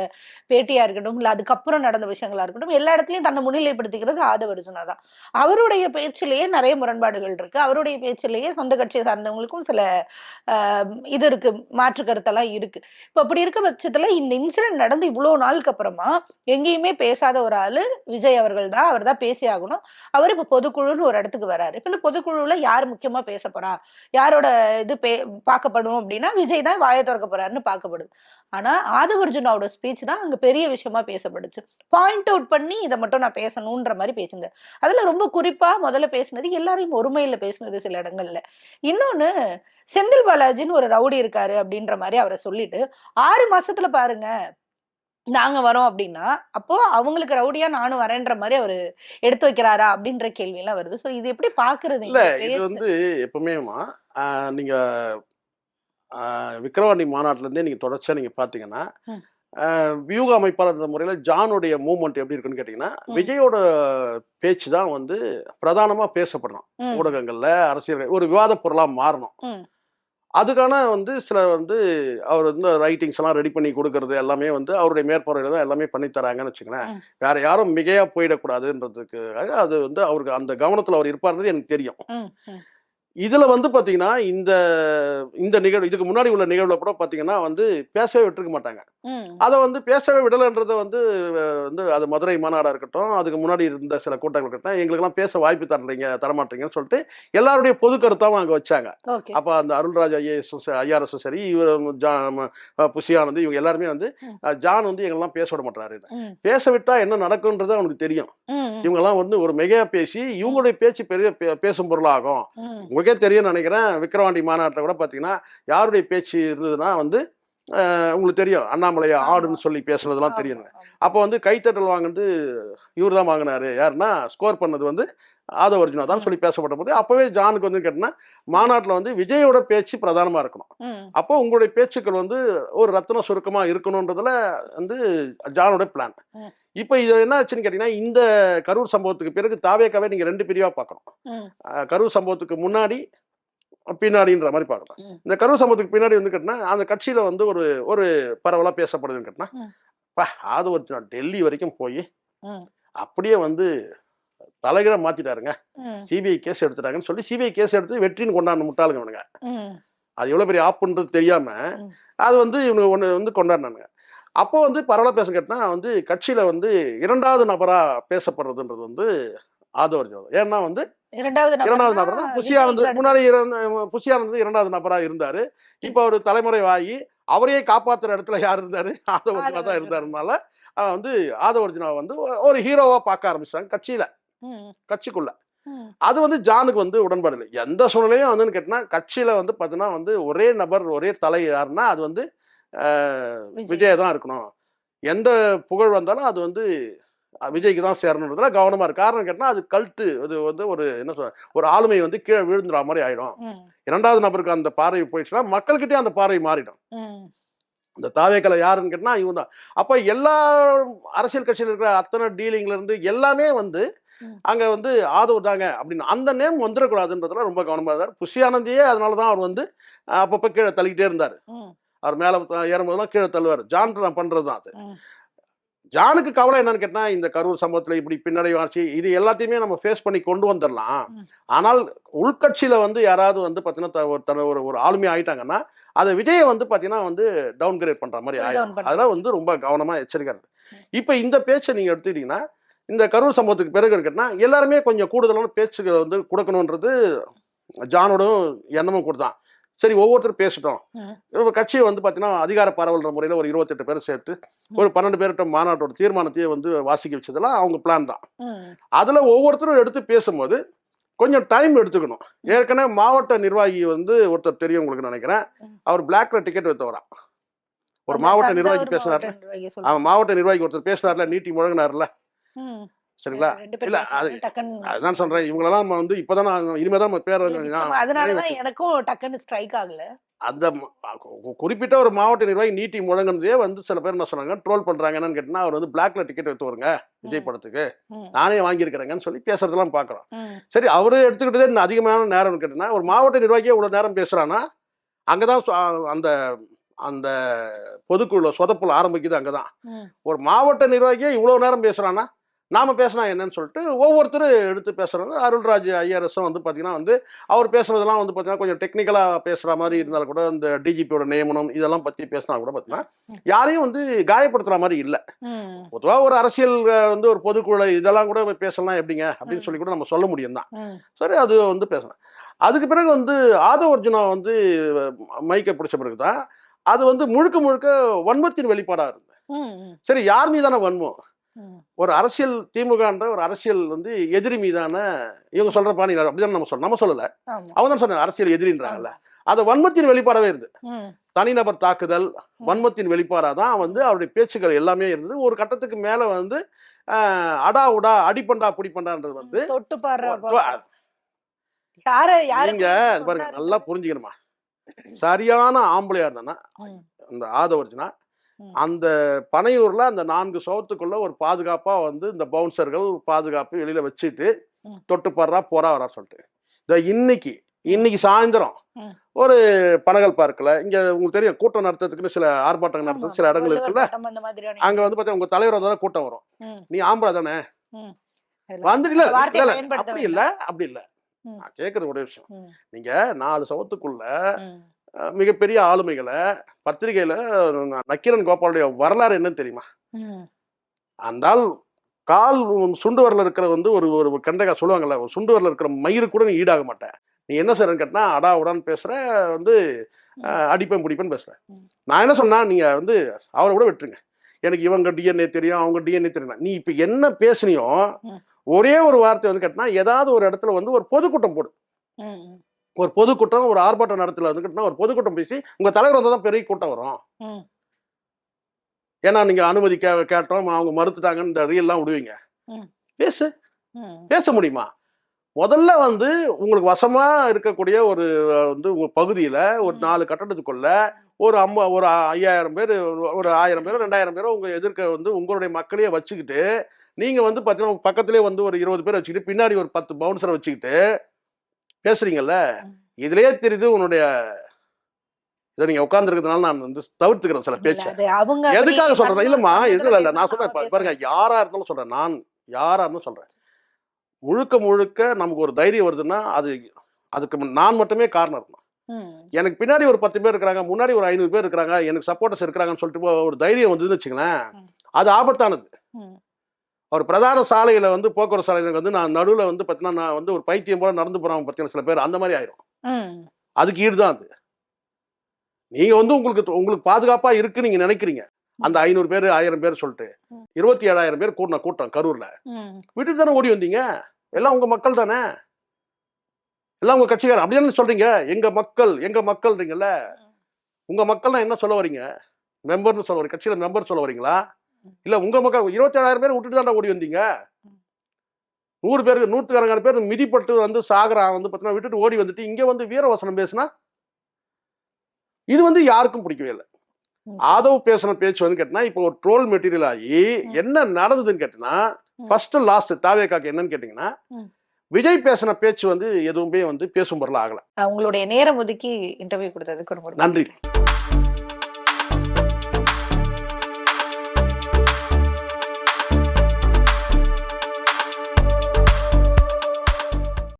பேட்டியாக இருக்கட்டும், இல்லை அதுக்கப்புறம் நடந்த விஷயங்களா இருக்கட்டும், எல்லா இடத்துலையும் தன்னை முன்னிலைப்படுத்திக்கிறது ஆதவ அர்ஜுனா தான். அவருடைய பேச்சிலேயே நிறைய முரண்பாடுகள் இருக்கு. அவருடைய பேச்சிலேயே சொந்த கட்சியை சார்ந்தவங்களுக்கும் சில இது இருக்கு. மாற்று கருத்தெல்லாம் இருக்கு. இப்போ அப்படி இருக்க பட்சத்தில் இந்த இன்சிடென்ட் நடந்து இவ்வளோ நாளுக்கு அப்புறமா, எங்கேயுமே பேசாத ஒரு ஆள் விஜய் அவர்கள் தான். அவர் தான் பேசியே ஆகணும். அவர் இப்போ பொதுக்குழுன்னு ஒரு இடத்துக்கு வராரு. இப்போ இந்த பொதுக்குழுவுல யார் முக்கியமா பேச போறா? யாரோட இது பே பார்க்கப்படும் அப்படின்னா, விஜய் தான் வாய திறக்க போறாருன்னு பார்க்கப்படுது. ஆனா, ஆதவ அர்ஜுனாவோட ஸ்பீச் தான் அங்க பெரிய விஷயமா பேசப்படுச்சு பாயிண்ட் அவுட் பண்ணி இதை மட்டும் நான் பேசணுன்ற மாதிரி பேசியிருந்தேன் அதுல ரொம்ப குறிப்பா முதல்ல பேசினது எல்லாரையும் ஒருமையில பேசினது சில இடங்கள்ல. இன்னொன்னு செந்தில் பாலாஜின்னு ஒரு ரவுடி இருக்காரு அப்படின்ற மாதிரி அவரை சொல்லிட்டு, ஆறு மாசத்துல பாருங்க, நாங்க வரோம் அப்படின்னா, அப்போ அவங்களுக்கு ரவுடியா நானும் வரேன்ற மாரி அவரு எடுத்து வைக்கிறாரா? அப்படின்ற கேள்விலாம் வருது. ஸோ இது எப்படி பார்க்கிறது இல்ல இது? வந்து எப்பவுமேமா நீங்க ஆ, விக்கிரவாண்டி மாநாட்டுல இருந்தே நீங்க தொடர்ச்சியா நீங்க பாத்தீங்கன்னா வியூக அமைப்பாளர் முறையில ஜானுடைய மூவ்மெண்ட் எப்படி இருக்குன்னு கேட்டீங்கன்னா. விஜயோட பேச்சு தான் வந்து பிரதானமா பேசப்படணும். ஊடகங்கள்ல அரசியல் ஒரு விவாத பொருளா மாறணும். அதுக்கான வந்து சில வந்து அவர் வந்து ரைட்டிங்ஸ் எல்லாம் ரெடி பண்ணி கொடுக்கறது எல்லாமே வந்து அவருடைய மேற்பார்வையில தான் எல்லாமே பண்ணி தராங்கன்னு வச்சுங்களேன் ம். வேற யாரும் மிகையா போயிடக்கூடாதுன்றதுக்காக அது வந்து அவருக்கு அந்த கவனத்துல அவர் இருப்பாருன்றது எனக்கு தெரியும். இதுல வந்து பாத்தீங்கன்னா இந்த இந்த நிகழ்வு இதுக்கு முன்னாடி உள்ள நிகழ்வுல கூட பாத்தீங்கன்னா வந்து பேசவே விட்டுருக்க மாட்டாங்க. அதை வந்து பேசவே விடலைன்றதை வந்து வந்து அது மதுரை மாநாடா இருக்கட்டும் அதுக்கு முன்னாடி இருந்த சில கூட்டங்கள் இருக்கட்டும் எங்களுக்கெல்லாம் பேச வாய்ப்பு தரீங்க தரமாட்டீங்கன்னு சொல்லிட்டு எல்லாருடைய பொது கருத்தாவும் அங்க வச்சாங்க. அப்ப அந்த அருள்ராஜ் ஐஏஎஸும் ஐஆர்எஸும் சரி இவர் ஜா ம- அஹ், புஷியானந்த் இவங்க எல்லாருமே வந்து ஜான் வந்து எங்கெல்லாம் பேச விட மாட்டாரு. பேச விட்டா என்ன நடக்கும்ன்றது அவனுக்கு தெரியும். இவங்கெல்லாம் வந்து ஒரு மிகையா பேசி இவங்களுடைய பேச்சு பெரிய பேசும் பொருளாகும். உங்களுக்கே தெரியும்னு நினைக்கிறேன். விக்ரவாண்டி மாநாட்டில் கூட பார்த்தீங்கன்னா யாருடைய பேச்சு இருந்ததுன்னா வந்து உங்களுக்கு தெரியும் அண்ணாமலையை. ஆடுன்னு சொல்லி பேசுனதெல்லாம் தெரியுங்க. அப்போ வந்து கைத்தட்டல் வாங்கினது இவர் தான் வாங்கினாரு யாருன்னா ஸ்கோர் பண்ணது வந்து ஆதவ அர்ஜுனா தான் சொல்லி பேசப்பட்ட போது அப்போவே ஜானுக்கு வந்து கேட்டினா மாநாட்டில் வந்து விஜயோட பேச்சு பிரதானமாக இருக்கணும். அப்போ உங்களுடைய பேச்சுக்கள் வந்து ஒரு ரத்தின சுருக்கமாக இருக்கணுன்றதுல வந்து ஜானோட பிளான். இப்போ இது என்ன ஆச்சுன்னு கேட்டிங்கன்னா இந்த கரூர் சம்பவத்துக்கு பிறகு தாவேக்காவே நீங்கள் ரெண்டு பிரிவாக பார்க்கணும் கரூர் சம்பவத்துக்கு முன்னாடி பின்னாடின்ற மாதிரி பார்க்கணும் ம். இந்த கரூர் சம்பவத்துக்கு பின்னாடி வந்து கேட்டினா அந்த கட்சியில் வந்து ஒரு ஒரு பரவலாக பேசப்படுதுன்னு கேட்டினா. பா அது ஒரு டெல்லி வரைக்கும் போய். அப்படியே வந்து தலைகீழ மாத்திட்டாருங்க. சிபிஐ கேஸ் எடுத்துட்டாங்கன்னு சொல்லி சிபிஐ கேஸ் எடுத்து வெற்றின்னு கொண்டாடின முட்டாளுங்க இவனுங்க. அது எவ்வளோ பெரிய ஆப்புன்றது தெரியாம. அது வந்து இவனுங்க ஒன்று வந்து கொண்டாடினானுங்க அப்போ வந்து பரவலாக பேச கேட்டினா வந்து கட்சியில் வந்து இரண்டாவது நபராக பேசப்படுறதுன்றது வந்து ஆதவர்ஜம் ஏன்னா வந்து இரண்டாவது இரண்டாவது நபர்னா நபர் தான் புஷியானந்த். முன்னாடி புஷியானந்த் இரண்டாவது நபரா இருந்தாரு இப்போ அவர் தலைமுறை ஆகி அவரையே காப்பாத்துற இடத்துல யார் இருந்தாரு ஆதவர்ஜுனா தான் ஆதவர்ஜுனா. இருந்தாருனால வந்து ஆதவர்ஜுனா வந்து ஒரு ஹீரோவா பார்க்க ஆரம்பிச்சாங்க கட்சியில. கட்சிக்குள்ள. அது வந்து ஜானுக்கு வந்து உடன்பாடு இல்லை எந்த சூழ்நிலையும் வந்து கேட்டினா கட்சியில வந்து பார்த்தீங்கன்னா வந்து ஒரே நபர் ஒரே தலை யாருன்னா அது வந்து விஜய். தான் இருக்கணும் எந்த புகழ் வந்தாலும் அது வந்து விஜய்க்கு தான் சேரணுன்றதுல கவனமா இருக்கு காரணம் கேட்டினா அது கல்ட்டு அது வந்து ஒரு என்ன சொல்ற ஒரு ஆளுமை வந்து கீழே விழுந்துற மாதிரி ஆயிடும். இரண்டாவது நபருக்கு அந்த பார்வை போயிடுச்சுன்னா மக்கள்கிட்டயே அந்த பார்வை மாறிடும். இந்த தாவேக்கலை யாருன்னு கேட்டினா இவன் தான் அப்போ எல்லா அரசியல் கட்சியில் இருக்கிற அத்தனை டீலிங்ல இருந்து எல்லாமே வந்து. அங்க வந்து ஆதரவு தாங்க அப்படின்னு அந்த நேம் வந்துடக்கூடாதுன்றதுல ரொம்ப கவனமா இருந்தார் புஷி ஆனந்தியே அதனால தான் அவர் வந்து அப்பப்போ கீழே தள்ளிக்கிட்டே இருந்தார். அவர் மேலே ஏறும்போதெல்லாம் கீழே தள்ளுவார் ஜான் பண்றது தான் அது. ஜானுக்கு கவலை என்னன்னு கேட்டா இந்த கரூர் சம்பவத்துல இப்படி பின்னடைவு ஆச்சு இது எல்லாத்தையுமே நம்ம ஃபேஸ் பண்ணி கொண்டு வந்துடலாம். ஆனால் உள்கட்சியில வந்து யாராவது வந்து பாத்தீங்கன்னா ஒரு ஒரு ஆளுமை ஆயிட்டாங்கன்னா அதை விஜயை வந்து பாத்தீங்கன்னா வந்து டவுன் கிரேட் பண்ற மாதிரி ஆயிடும். அதெல்லாம் வந்து ரொம்ப கவனமா எச்சரிக்கை இருக்கு இப்ப இந்த பேச்சை நீங்க எடுத்துக்கிட்டீங்கன்னா இந்த கரூர் சம்பவத்துக்கு பிறகு கேட்டா எல்லாருமே கொஞ்சம் கூடுதலான பேச்சுகள் வந்து கொடுக்கணுன்றது ஜானோடும் எண்ணமும் கொடுத்தான் சரி ஒவ்வொருத்தரும் பேசட்டும். இப்ப கட்சியை வந்து பாத்தீங்கன்னா அதிகார பரவல்ற முறையில ஒரு இருபத்தெட்டு பேர் சேர்த்து ஒரு பன்னெண்டு பேர்கிட்ட மாநாட்டோட தீர்மானத்தையே வந்து வாசிக்க வச்சதெல்லாம் அவங்க பிளான் தான். அதுல ஒவ்வொருத்தரும் எடுத்து பேசும்போது கொஞ்சம் டைம் எடுத்துக்கணும் ஏற்கனவே மாவட்ட நிர்வாகி வந்து ஒருத்தர் தெரியும் உங்களுக்கு நினைக்கிறேன். அவர் பிளாக்ல டிக்கெட் வித்தவரா ஒரு மாவட்ட நிர்வாகி நிர்வாகி அவன். மாவட்ட நிர்வாகி ஒருத்தர் பேசினார்ல நீட்டி முழங்கினார்ல. சரிங்களா இல்ல. அது- அதுதான் சொல்றேன் இவங்களெல்லாம் நம்ம வந்து இப்பதான் நான் இனிமே தான் நம்ம பேர். அதனாலதான் எனக்கும் டக்குன்னு ஸ்ட்ரைக் ஆகல அந்த குறிப்பிட்ட ஒரு மாவட்ட நிர்வாகி நீட்டி முழங்கினதே வந்து சில பேர் என்ன சொன்னாங்க ட்ரோல் பண்றாங்க என்னன்னு கேட்டா அவர் வந்து பிளாக்ல டிக்கெட் எடுத்து வருங்க விஜய். படத்துக்கு. நானே வாங்கியிருக்கிறேங்கன்னு சொல்லி பேசுறதெல்லாம் பாக்குறோம். சரி அவரு எடுத்துக்கிட்டதே அதிகமான நேரம் கேட்டீங்கன்னா ஒரு மாவட்ட நிர்வாகியே இவ்வளவு நேரம் பேசுறான்னா அங்கதான் அந்த அந்த பொதுக்குழு சொதப்புல ஆரம்பிக்குது அங்கதான். ஒரு மாவட்ட நிர்வாகியே இவ்வளவு நேரம் பேசுறான்னா நாம பேசினா என்னன்னு சொல்லிட்டு ஒவ்வொருத்தரும் எடுத்து பேசுறாங்க அருள்ராஜ் ஐஆர்எஸும் வந்து பாத்தீங்கன்னா வந்து அவர் பேசுனதெல்லாம் வந்து பாத்தீங்கன்னா கொஞ்சம் டெக்னிக்கலா பேசுற மாதிரி இருந்தாலும் கூட இந்த டிஜிபியோட நியமனம் இதெல்லாம் பத்தி பேசினா கூட பாத்தீங்கன்னா யாரையும் வந்து காயப்படுத்துற மாதிரி இல்ல ம். பொதுவா ஒரு அரசியல் வந்து ஒரு பொதுக்குழு இதெல்லாம் கூட பேசலாம் எப்படிங்க அப்படின்னு. சொல்லி கூட நம்ம சொல்ல முடியும் தான். சரி அது வந்து பேசலாம் அதுக்கு பிறகு வந்து ஆதவ அர்ஜுனா வந்து மைக்கை பிடிச்ச பிறகு தான் அது வந்து முழுக்க முழுக்க வன்மத்தின் வெளிப்பாடா இருந்தது. சரி யார் மீதான வன்மம். ஒரு அரசியல் திமுகன்ற ஒரு அரசியல் வந்து எதிரி மீதான இவங்க சொல்ற பாணி அப்படிதான் நம்ம சொல்ல நம்ம சொல்லல. அவங்க தான் சொன்னாங்க அரசியல் எதிரின்றாங்கல்ல அது வன்மத்தின் வெளிப்பாடாவே இருந்தது ம். தனிநபர் தாக்குதல் வன்மத்தின் வெளிப்பாடாக தான் வந்து அவருடைய பேச்சுக்கள் எல்லாமே இருந்தது ஒரு கட்டத்துக்கு மேல வந்து அடா உடா அடிப்பண்டா புடிப்பண்டான்றது வந்து நீங்க பாருங்க? நல்லா புரிஞ்சுக்கணுமா சரியான ஆம்பளையா இருந்தானா ம். இந்த ஆதவர்ஜுனா. அந்த பனையூர்ல அந்த நான்கு சவத்துக்குள்ள ஒரு பாதுகாப்பா வந்து இந்த பவுன்சர்கள் பாதுகாப்பு வெளியில வச்சுட்டு. தொட்டு பாடுறா போறா வரா சொல்லிட்டு இந்த இன்னைக்கு இன்னைக்கு சாயந்தரம். ஒரு பனகல் பார்க்கல இங்க உங்களுக்கு தெரியும் கூட்டம் நடத்துறதுக்குன்னு சில ஆர்ப்பாட்டம் நடத்துறது சில இடங்கள் இருக்குல்ல அங்க வந்து பார்த்தா உங்க தலைவர் வந்தாலும் கூட்டம் வரும். நீ ஆம்பளை தானே. வந்துட்டு அப்படி இல்ல அப்படி இல்ல. நான் கேட்கறது ஒரு விஷயம். நீங்க நாலு சவத்துக்குள்ள மிகப்பெரிய ஆளுமைகளை பத்திரிகையில நக்கீரன் கோபாலுடைய வரலாறு என்னன்னு தெரியுமா. அந்த ஆள் கால் சுண்டு வரல இருக்கிற வந்து ஒரு ஒரு கண்டகா சொல்லுவாங்கல்ல சுண்டு வரல இருக்கிற மயிறு கூட நீ ஈடாக மாட்டேன் நீ என்ன செய்றன்னு கேட்டா அடா உடான்னு பேசுற வந்து அடிப்பேன் பிடிப்பேன்னு பேசுற ம். நான் என்ன சொன்னா நீங்க வந்து அவரை கூட விட்டுருங்க எனக்கு இவங்க டிஎன்ஏ தெரியும் அவங்க டிஎன்ஏ தெரியும் நீ இப்ப என்ன பேசுனியோ. ஒரே ஒரு வார்த்தை வந்து கேட்டா ஏதாவது ஒரு இடத்துல வந்து ஒரு பொதுக்கூட்டம் போடு ம். ம். ஒரு பொதுக்கூட்டம் ஒரு ஆர்ப்பாட்டம் நடத்தல வந்து கேட்டா ஒரு பொதுக்கூட்டம் பேசி உங்க தலைவர் வந்தா தான் பெரிய கூட்டம் வரும். ஏன்னா நீங்க அனுமதி கே கேட்டோம் அவங்க மறுத்துட்டாங்கன்னு இந்த ரீல்லாம் விடுவீங்க. பேசு. பேச முடியுமா முதல்ல வந்து உங்களுக்கு வசமா இருக்கக்கூடிய ஒரு வந்து உங்க பகுதியில ஒரு. நாலு கட்டடத்துக்குள்ள ஒரு அம்மா ஒரு ஐயாயிரம் பேர் ஒரு ஆயிரம் பேர் ரெண்டாயிரம் பேர் உங்க எதிர்க்க வந்து உங்களுடைய மக்களையே வச்சுக்கிட்டு நீங்க வந்து பார்த்தீங்கன்னா உங்க பக்கத்திலே வந்து ஒரு இருபது பேர் வச்சுக்கிட்டு பின்னாடி ஒரு பத்து பவுன்சரை வச்சுக்கிட்டு பேசுறீங்கல்ல. இதுலயே தெரியுது உன்னுடைய இதை நீங்க உட்கார்ந்துருக்கிறதுனால நான் வந்து தவிர்த்துக்கிறேன் சில பேச்சை எதுக்காக சொல்றேன் இல்லம்மா வன்மத்துல இல்ல நான் சொல்றேன். பாருங்க யாரா இருந்தாலும் சொல்றேன் நான் யாரா இருந்தாலும் சொல்றேன் முழுக்க முழுக்க நமக்கு ஒரு தைரியம் வருதுன்னா அது அதுக்கு நான் மட்டுமே காரணம் இருக்கணும். எனக்கு பின்னாடி ஒரு பத்து பேர் இருக்கிறாங்க முன்னாடி ஒரு ஐநூறு பேர் இருக்கிறாங்க எனக்கு சப்போர்ட்டர்ஸ் இருக்கிறாங்கன்னு சொல்லிட்டு ஒரு தைரியம் வந்ததுன்னு வச்சுங்களேன். அது ஆபத்தானது ஒரு பிரதான சாலையில வந்து போக்குவரத்து சாலையில வந்து நான் நடுவில் வந்து பார்த்தீங்கன்னா நான் வந்து ஒரு பைத்தியம் போல நடந்து போறாங்க பார்த்தீங்கன்னா சில பேர். அந்த மாதிரி ஆயிரும். அதுக்கு ஈடு தான் அது. நீங்க வந்து உங்களுக்கு உங்களுக்கு பாதுகாப்பா இருக்கு நீங்க நினைக்கிறீங்க. அந்த ஐநூறு பேர் ஆயிரம் பேர் சொல்லிட்டு. இருபத்தி ஏழாயிரம் பேர் கூட்டின கூட்டம் கரூர்ல. ம். விட்டுட்டு தானே ஓடி வந்தீங்க? எல்லாம் உங்க மக்கள் தானே? எல்லாம் உங்க கட்சிக்காரன் அப்படி தானே சொல்றீங்க? எங்க மக்கள் எங்க மக்கள்ன்றீங்கல்ல. உங்க மக்கள்னா என்ன சொல்ல வரீங்க மெம்பர்னு சொல்ல வரீங்க கட்சியில மெம்பர் சொல்ல வரீங்களா இல்ல உங்க மக்கள் இருபத்தி ஏழாயிரம் பேர் விட்டுட்டு தானே ஓடி வந்தீங்க நூறு பேருக்கு நூற்றுக்கணக்கான பேர் மிதிப்பட்டு வந்து சாகரா வந்து பார்த்தீங்கன்னா விட்டுட்டு ஓடி வந்துட்டு இங்க வந்து வீரவசனம் பேசுனா இது வந்து யாருக்கும் பிடிக்கவே இல்லை. ஆதவ் பேசின பேச்சு வந்து கேட்டினா இப்போ ஒரு ட்ரோல் மெட்டீரியல் ஆகி. என்ன நடந்ததுன்னு கேட்டினா. ஃபர்ஸ்ட் லாஸ்ட் தாவேக்காக்கு என்னன்னு கேட்டிங்கன்னா. விஜய் பேசின பேச்சு வந்து எதுவுமே வந்து பேசும் பொருள் ஆகல உங்களுடைய நேரம் ஒதுக்கி இன்டர்வியூ கொடுத்ததுக்கு ரொம்ப நன்றி